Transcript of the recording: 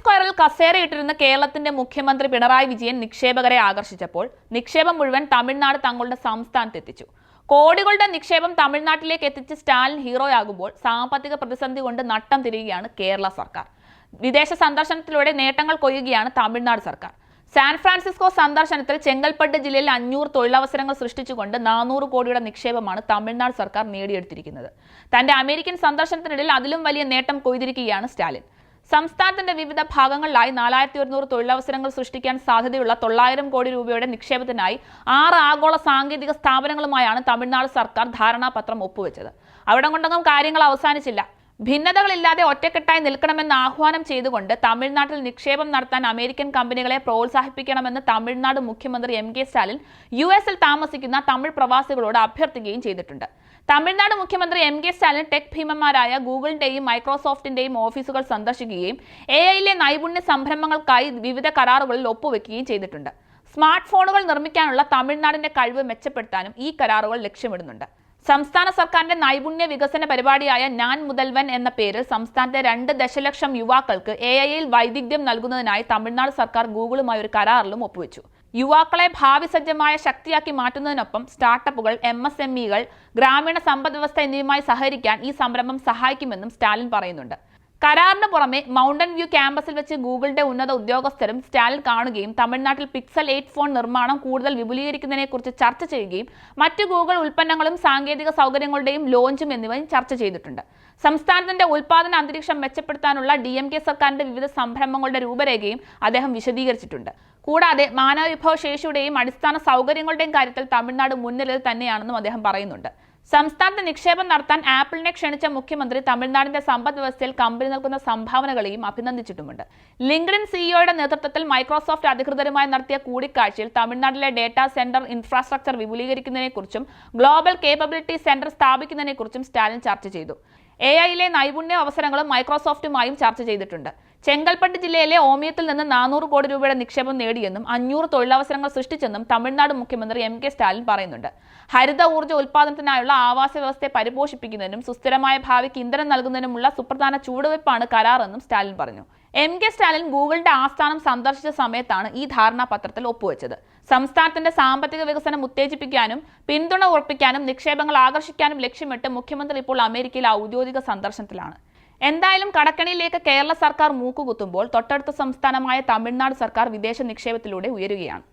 സ്ക്വയറിൽ കസേരയിട്ടിരുന്ന കേരളത്തിന്റെ മുഖ്യമന്ത്രി പിണറായി വിജയൻ നിക്ഷേപകരെ ആകർഷിച്ചപ്പോൾ നിക്ഷേപം മുഴുവൻ തമിഴ്നാട് തങ്ങളുടെ സംസ്ഥാനത്ത് എത്തിച്ചു കോടികളുടെ നിക്ഷേപം തമിഴ്നാട്ടിലേക്ക് എത്തിച്ച് സ്റ്റാലിൻ ഹീറോയാകുമ്പോൾ സാമ്പത്തിക പ്രതിസന്ധി കൊണ്ട് നട്ടം തിരികുകയാണ് കേരള സർക്കാർ. വിദേശ സന്ദർശനത്തിലൂടെ നേട്ടങ്ങൾ കൊയ്യുകയാണ് തമിഴ്നാട് സർക്കാർ. സാൻ ഫ്രാൻസിസ്കോ സന്ദർശനത്തിൽ ചെങ്കൽപ്പട്ട് ജില്ലയിൽ അഞ്ഞൂറ് തൊഴിലവസരങ്ങൾ സൃഷ്ടിച്ചുകൊണ്ട് നാനൂറ് കോടിയുടെ നിക്ഷേപമാണ് തമിഴ്നാട് സർക്കാർ നേടിയെടുത്തിരിക്കുന്നത്. തന്റെ അമേരിക്കൻ സന്ദർശനത്തിനിടയിൽ അതിലും വലിയ നേട്ടം കൊയ്തിരിക്കുകയാണ് സ്റ്റാലിൻ. സംസ്ഥാനത്തിന്റെ വിവിധ ഭാഗങ്ങളിലായി നാലായിരത്തി ഒരുന്നൂറ് തൊഴിലവസരങ്ങൾ സൃഷ്ടിക്കാൻ സാധ്യതയുള്ള തൊള്ളായിരം കോടി രൂപയുടെ നിക്ഷേപത്തിനായി ആറ് ആഗോള സാങ്കേതിക സ്ഥാപനങ്ങളുമായാണ് തമിഴ്നാട് സർക്കാർ ധാരണാപത്രം ഒപ്പുവെച്ചത്. അവിടെ കൊണ്ടൊന്നും കാര്യങ്ങൾ അവസാനിച്ചില്ല. ഭിന്നതകളില്ലാതെ ഒറ്റക്കെട്ടായി നിൽക്കണമെന്ന് ആഹ്വാനം ചെയ്തുകൊണ്ട് തമിഴ്നാട്ടിൽ നിക്ഷേപം നടത്താൻ അമേരിക്കൻ കമ്പനികളെ പ്രോത്സാഹിപ്പിക്കണമെന്ന് തമിഴ്നാട് മുഖ്യമന്ത്രി എം കെ സ്റ്റാലിൻ യു എസിൽ താമസിക്കുന്ന തമിഴ് പ്രവാസികളോട് അഭ്യർത്ഥിക്കുകയും ചെയ്തിട്ടുണ്ട്. തമിഴ്നാട് മുഖ്യമന്ത്രി എം കെ സ്റ്റാലിൻ ടെക് ഭീമന്മാരായ ഗൂഗിളിന്റെയും മൈക്രോസോഫ്റ്റിന്റെയും ഓഫീസുകൾ സന്ദർശിക്കുകയും എ ഐയിലെ നൈപുണ്യ സംരംഭങ്ങൾക്കായി വിവിധ കരാറുകളിൽ ഒപ്പുവെക്കുകയും ചെയ്തിട്ടുണ്ട്. സ്മാർട്ട് ഫോണുകൾ നിർമ്മിക്കാനുള്ള തമിഴ്നാടിന്റെ കഴിവ് മെച്ചപ്പെടുത്താനും ഈ കരാറുകൾ ലക്ഷ്യമിടുന്നുണ്ട്. സംസ്ഥാന സർക്കാരിന്റെ നൈപുണ്യ വികസന പരിപാടിയായ ഞാൻ മുതൽവൻ എന്ന പേരിൽ സംസ്ഥാനത്തെ രണ്ട് ദശലക്ഷം യുവാക്കൾക്ക് എ ഐയിൽ വൈദഗ്ധ്യം നൽകുന്നതിനായി തമിഴ്നാട് സർക്കാർ ഗൂഗിളുമായി ഒരു കരാറിലും ഒപ്പുവെച്ചു. യുവാക്കളെ ഭാവി സജ്ജമായ ശക്തിയാക്കി മാറ്റുന്നതിനൊപ്പം സ്റ്റാർട്ടപ്പുകൾ എം എസ് എം ഇകൾ ഗ്രാമീണ സമ്പദ് വ്യവസ്ഥ എന്നിവയുമായി സഹകരിക്കാൻ ഈ സംരംഭം സഹായിക്കുമെന്നും സ്റ്റാലിൻ പറയുന്നുണ്ട്. കരാറിന് പുറമെ മൗണ്ടൻ വ്യൂ ക്യാമ്പസിൽ വെച്ച് ഗൂഗിളിന്റെ ഉന്നത ഉദ്യോഗസ്ഥരും സ്റ്റാലിൻ കാണുകയും തമിഴ്നാട്ടിൽ പിക്സൽ എയ്റ്റ് ഫോൺ നിർമ്മാണം കൂടുതൽ വിപുലീകരിക്കുന്നതിനെക്കുറിച്ച് ചർച്ച ചെയ്യുകയും മറ്റ് ഗൂഗിൾ ഉൽപ്പന്നങ്ങളും സാങ്കേതിക സൗകര്യങ്ങളുടെയും ലോഞ്ചും എന്നിവയും ചർച്ച ചെയ്തിട്ടുണ്ട്. സംസ്ഥാനത്തിന്റെ ഉൽപാദന അന്തരീക്ഷം മെച്ചപ്പെടുത്താനുള്ള ഡി എം കെ സർക്കാരിന്റെ വിവിധ സംരംഭങ്ങളുടെ രൂപരേഖയും അദ്ദേഹം വിശദീകരിച്ചിട്ടുണ്ട്. കൂടാതെ മാനവവിഭവശേഷിയുടെയും അടിസ്ഥാന സൗകര്യങ്ങളുടെയും കാര്യത്തിൽ തമിഴ്നാട് മുൻനിരയിൽ തന്നെയാണെന്നും അദ്ദേഹം പറയുന്നുണ്ട്. സംസ്ഥാനത്ത് നിക്ഷേപം നടത്താൻ ആപ്പിളിനെ ക്ഷണിച്ച മുഖ്യമന്ത്രി തമിഴ്നാടിന്റെ സമ്പദ് വ്യവസ്ഥയിൽ കമ്പനി നൽകുന്ന സംഭാവനകളെയും അഭിനന്ദിച്ചിട്ടുമുണ്ട്. ലിങ്ക്ഡിൻ സിഇഒയുടെ നേതൃത്വത്തിൽ മൈക്രോസോഫ്റ്റ് അധികൃതരുമായി നടത്തിയ കൂടിക്കാഴ്ചയിൽ തമിഴ്നാട്ടിലെ ഡേറ്റാ സെന്റർ ഇൻഫ്രാസ്ട്രക്ചർ വിപുലീകരിക്കുന്നതിനെക്കുറിച്ചും ഗ്ലോബൽ കേപ്പബിലിറ്റി സെന്റർ സ്ഥാപിക്കുന്നതിനെക്കുറിച്ചും സ്റ്റാലിൻ ചർച്ച ചെയ്തു. എ ഐയിലെ നൈപുണ്യ അവസരങ്ങളും മൈക്രോസോഫ്റ്റുമായും ചർച്ച ചെയ്തിട്ടുണ്ട്. ചെങ്കൽപ്പട്ട് ജില്ലയിലെ ഓമിയത്തിൽ നിന്ന് നാനൂറ് കോടി രൂപയുടെ നിക്ഷേപം നേടിയെന്നും അഞ്ഞൂറ് തൊഴിലവസരങ്ങൾ സൃഷ്ടിച്ചെന്നും തമിഴ്നാട് മുഖ്യമന്ത്രി എം കെ സ്റ്റാലിൻ പറയുന്നുണ്ട്. ഹരിത ഊർജ ഉൽപ്പാദനത്തിനായുള്ള ആവാസ വ്യവസ്ഥയെ പരിപോഷിപ്പിക്കുന്നതിനും സുസ്ഥിരമായ ഭാവിക്ക് ഇന്ധനം നൽകുന്നതിനുമുള്ള സുപ്രധാന ചുവടുവയ്പ്പാണ് കരാറെന്നും സ്റ്റാലിൻ പറഞ്ഞു. എം കെ സ്റ്റാലിൻ ഗൂഗിളിന്റെ ആസ്ഥാനം സന്ദർശിച്ച സമയത്താണ് ഈ ധാരണാപത്രത്തിൽ ഒപ്പുവെച്ചത്. സംസ്ഥാനത്തിന്റെ സാമ്പത്തിക വികസനം ഉത്തേജിപ്പിക്കാനും പിന്തുണ ഉറപ്പിക്കാനും നിക്ഷേപങ്ങൾ ആകർഷിക്കാനും ലക്ഷ്യമിട്ട് മുഖ്യമന്ത്രി ഇപ്പോൾ അമേരിക്കയിൽ ഔദ്യോഗിക സന്ദർശനത്തിലാണ്. എന്തായാലും കടക്കണിയിലേക്ക് കേരള സർക്കാർ മൂക്കുകുത്തുമ്പോൾ തൊട്ടടുത്ത സംസ്ഥാനമായ തമിഴ്നാട് സർക്കാർ വിദേശ നിക്ഷേപത്തിലൂടെ ഉയരുകയാണ്.